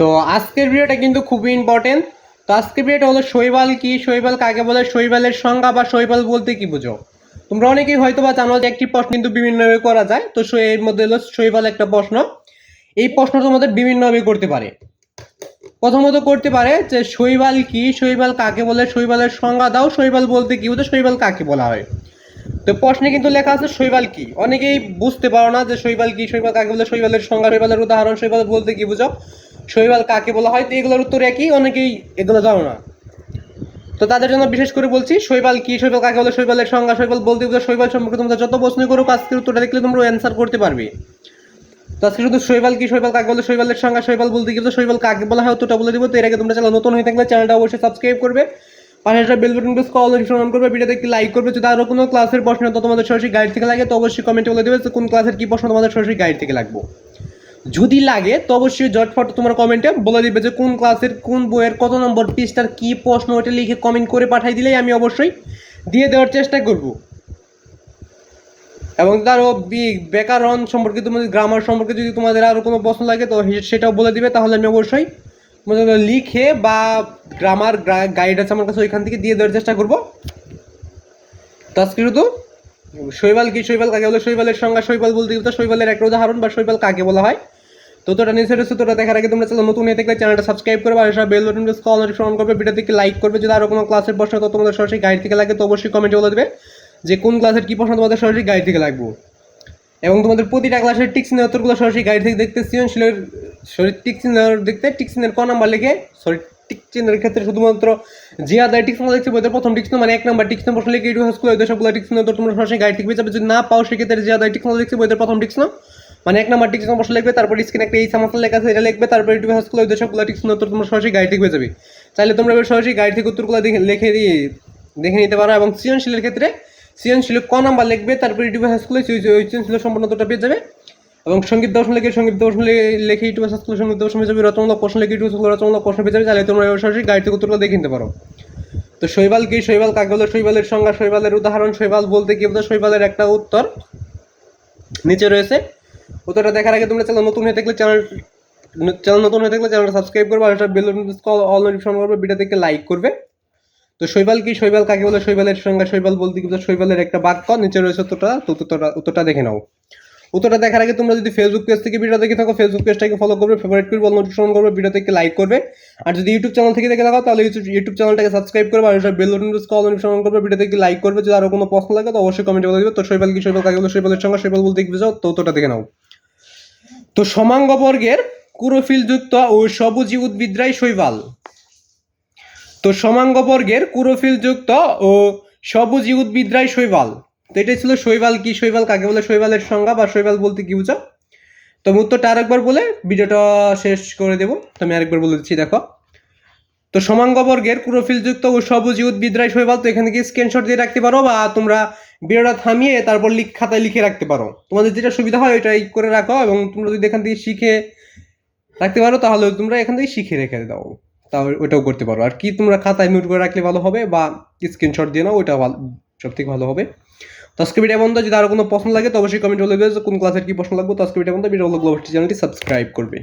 তো আজকের ভিডিওটা কিন্তু খুবই ইম্পর্টেন্ট তো আজকের ভিডিওটা হলো শৈবাল কি? শৈবাল কাকে বলে, শৈবালের সংজ্ঞা বা শৈবাল বলতে কি বুঝো? তোমরা অনেকেই হয়তো বা জানো যে একটি প্রশ্ন কিন্তু বিভিন্নভাবে করা যায়। তো এর মধ্যে হলো শৈবাল একটা প্রশ্ন। এই প্রশ্ন তোমাদের বিভিন্নভাবে করতে পারে। প্রথমত করতে পারে যে শৈবাল কি? শৈবাল কাকে বলে? শৈবালের সংজ্ঞা দাও। শৈবাল বলতে কি বুঝো? শৈবাল কাকে বলা হয়? তো প্রশ্নে কিন্তু লেখা আছে শৈবাল কি? অনেকেই বুঝতে পারো না যে শৈবাল কি? শৈবাল কাকে বলে? শৈবালের সংজ্ঞা, শৈবালের উদাহরণ শৈবাল বলতে কি বুঝো? শৈবাল কাকে বলা হয়, তো এগুলোর উত্তর একই, অনেকেই এগুলো জানো না। তো তাদের জন্য বিশেষ করে বলছি, শৈবাল কি, শৈবাল কাকে বলে, শৈবালের সংজ্ঞা, শৈবাল বলতে শৈবাল সম্পর্কে তোমরা যত প্রশ্ন করো আজকের উত্তরটা দেখলে তোমরা অ্যান্সার করতে পারবে। তো আজকে শুধু শৈবাল কি, শৈবাল কাকে বলে, শৈবালের সংজ্ঞা, শৈবাল বলতে গেলে শৈবাল কাকে বলা হয় উত্তরটা বলে দিব। তো এর আগে তোমরা চ্যানেল নতুন হয়ে থাকলে চ্যানেলটা অবশ্যই সাবস্ক্রাইব করবে। পাশে একটা বেল বাটন প্রেস কল অন করবে। ভিডিওতে একটি লাইক করবে। যদি আরও কোনো ক্লাসের প্রশ্ন তো তোমাদের সরাসরি গাইড থেকে লাগে, তো অবশ্যই কমেন্টে বলে দেবে কোন ক্লাসের কি প্রশ্ন তোমাদের সরাসরি গাইড থেকে লাগবে। যদি লাগে, তো অবশ্যই জটফট তোমার কমেন্টে বলে দিবে যে কোন ক্লাসের কোন বইয়ের, কত নম্বর পৃষ্ঠার কি প্রশ্ন ওটা লিখে কমেন্ট করে পাঠাই দিলেই আমি অবশ্যই দিয়ে দেওয়ার চেষ্টা করব। এবং তারও ব্যাকরণ সম্পর্কে তোমাদের গ্রামার সম্পর্কে যদি তোমাদের আরও কোনো প্রশ্ন লাগে, তো সেটাও বলে দিবে। তাহলে আমি অবশ্যই লিখে বা গ্রামার গাইড আছে আমার কাছে, ওইখান থেকে দিয়ে দেওয়ার চেষ্টা করব। তো আজকে শুধু শৈবাল কি? শৈবাল কাকে বলে? শৈবালের সংজ্ঞা শৈবাল বলতে গেলে তো শৈবালের একটা উদাহরণ বা শৈবাল কাকে বলা হয়? তো তোটা নিচে রয়েছে তোটা দেখার আগে তোমরা চ্যানেল নতুন হয়ে থাকলে চ্যানেলটা সাবস্ক্রাইব করবে আর সব বেল বাটন প্রেস কল নোটিফিকেশন করবে ভিডিও থেকে লাইক করবে। যদি আরও কোনো ক্লাসের প্রশ্ন তো তোমাদের সরাসরি গাইড থেকে লাগে, তো অবশ্যই কমেন্টে বলে দেবে যে কোন ক্লাসের কি প্রশ্ন তোমাদের সরাসরি গাইড থেকে লাগবে। এবং তোমাদের প্রতিটা ক্লাসের টিক চিহ্নের উত্তরগুলো সরাসরি গাইড থেকে দেখতে সৃজনশীলের সরি টিক চিহ্নের দেখতে টিক চিহ্নের ক নাম্বার লিখে? সরি টিক ক্ষেত্রে শুধুমাত্র যে আদায় টিক চিহ্ন দেখছে বইতে প্রথম টিক মানে এক নাম্বার টিক প্রশ্ন লিখে ইউটিউব স্কুল হয়তো সবগুলো টিক উত্তর তোমরা সরাসরি গাইড থেকে যাবে। যদি না পাও, সেক্ষেত্রে যে আদায় টিক চিহ্ন দেখছে বইতে প্রথম টিক মানে এক নাম্বার টিক চিহ্ন প্রশ্ন লিখবে, তারপর স্ক্রিনে একটা এই সামাসা লেখা আছে, এটা লিখবে, তারপর ইউটিউব স্কুল হয়তো সবগুলো টিক উত্তর তোমরা সরাসরি গাইড পেয়ে যাবে। চাইলে তোমরা সরাসরি গাইড থেকে উত্তরগুলো লিখে দিয়ে দেখে নিতে পারো। এবং সৃজনশীলের ক্ষেত্রে সৃজনশীল ক নাম্বার লিখবে, তারপর ইউটিউব স্কুলে ওই সৃজনশীল সম্পূর্ণ পেয়ে যাবে। এবং সংগীত দর্শন লিখে, সংগীত দর্শন লিখে ইউটিউব স্কুলে সংগীত দর্শন পেয়ে রচনামূলক প্রশ্ন লিখে ইউটিউব রচনামূলক প্রশ্ন পেয়ে যাবে, চাইলে তোমরা সরাসরি গাইড থেকে উত্তরগুলো দেখে নিতে পারো। তো শৈবাল কি? শৈবাল কাকে বলে? শৈবালের সংজ্ঞা, শৈবালের উদাহরণ, শৈবাল বলতে কি বলতে শৈবালের একটা উত্তর নিচে রয়েছে। উত্তরটা দেখার আগে তোমরা চ্যানেল নতুন হয়ে থাকলে চ্যানেল চ্যানেল নতুন হয়ে থাকলে চ্যানেলটা সাবস্ক্রাইব করবে, আর একটা বেল অল নোটিফিকেশন করবে ভিডিও থেকে লাইক করবে। তো শৈবাল কি? শৈবাল কাকে বলে? শৈবালের সংজ্ঞা, শৈবাল বলতে কি বলতে শৈবালের একটা বাক্য, নিচে রয়েছে উত্তরটা উত্তরটা উত্তরটা দেখে নাও। উত্তরটা দেখার আগে তোমরা যদি ফেসবুক পেজ থেকে ভিডিও দেখে থাকো ফেসবুক পেজটাকে ফলো করবে ফেভারিট করবে নোটিফিকেশন করবে ভিডিও থেকে লাইক করবে। আর যদি ইউটিউব চ্যানেল থেকে দেখে থাকো, তাহলে ইউটিউব চ্যানেলটাকে সাবস্ক্রাইব করবে, আর বেল নোটিফিকেশন কল নোটিফিকেশন করবে ভিডিও থেকে লাইক করবে। যদি আরও কোনো প্রশ্ন লাগে, তো অবশ্যই কমেন্টে বলে দিবে। তো শৈবাল কি শৈবাল, কাকে বলে শৈবালের সঙ্গে, শৈবাল বলতে কি বুঝাও, তো উত্তরটা দেখে নাও। তো সমাঙ্গ বর্গের ক্লোরোফিলযুক্ত ও সবুজি উদ্ভিদরাই শৈবাল। তো সমাঙ্গ বর্গের ক্লোরোফিলযুক্ত ও সবুজি উদ্ভিদরাই শৈবাল। তো এটাই ছিল শৈবাল কি শৈবাল কাকে বলে শৈবালের সংজ্ঞা বা শৈবাল বলতে কি বুঝো? তো আমি উত্তরটা আরেকবার বলে ভিডিওটা শেষ করে দেবো। তো আমি আরেকবার বলে দিচ্ছি, দেখো। তো সমাঙ্গ বর্গের ক্লোরোফিলযুক্ত ও সবুজি উদ্ভিদরাই শৈবাল, তো এখানে গিয়ে স্ক্রিনশট দিয়ে রাখতে পারো বা তোমরা ভিডিওটা থামিয়ে তারপর লিখ খাতায় লিখে রাখতে পারো। তোমাদের যেটা সুবিধা হয় ওইটাই করে রাখো এবং তোমরা যদি এখান থেকে শিখে রাখতে পারো, তাহলে তোমরা এখান থেকে শিখে রেখে দাও। তাহলে ওটাও করতে পারো। আর কি তোমরা খাতায় নোট করে রাখলে ভালো হবে বা স্ক্রিনশট দিয়ে নাও ভালো সব থেকে ভালো হবে। তো ভিডিও বন্ধ যদি আরও কোনো প্রশ্ন লাগে, তো অবশ্যই কমেন্ট হলে কোন ক্লাসের কি প্রশ্ন লাগবে। তো ভিডিও বন্ধ ভিডিও অবশ্যই চ্যানেলটি সাবস্ক্রাইব করবে।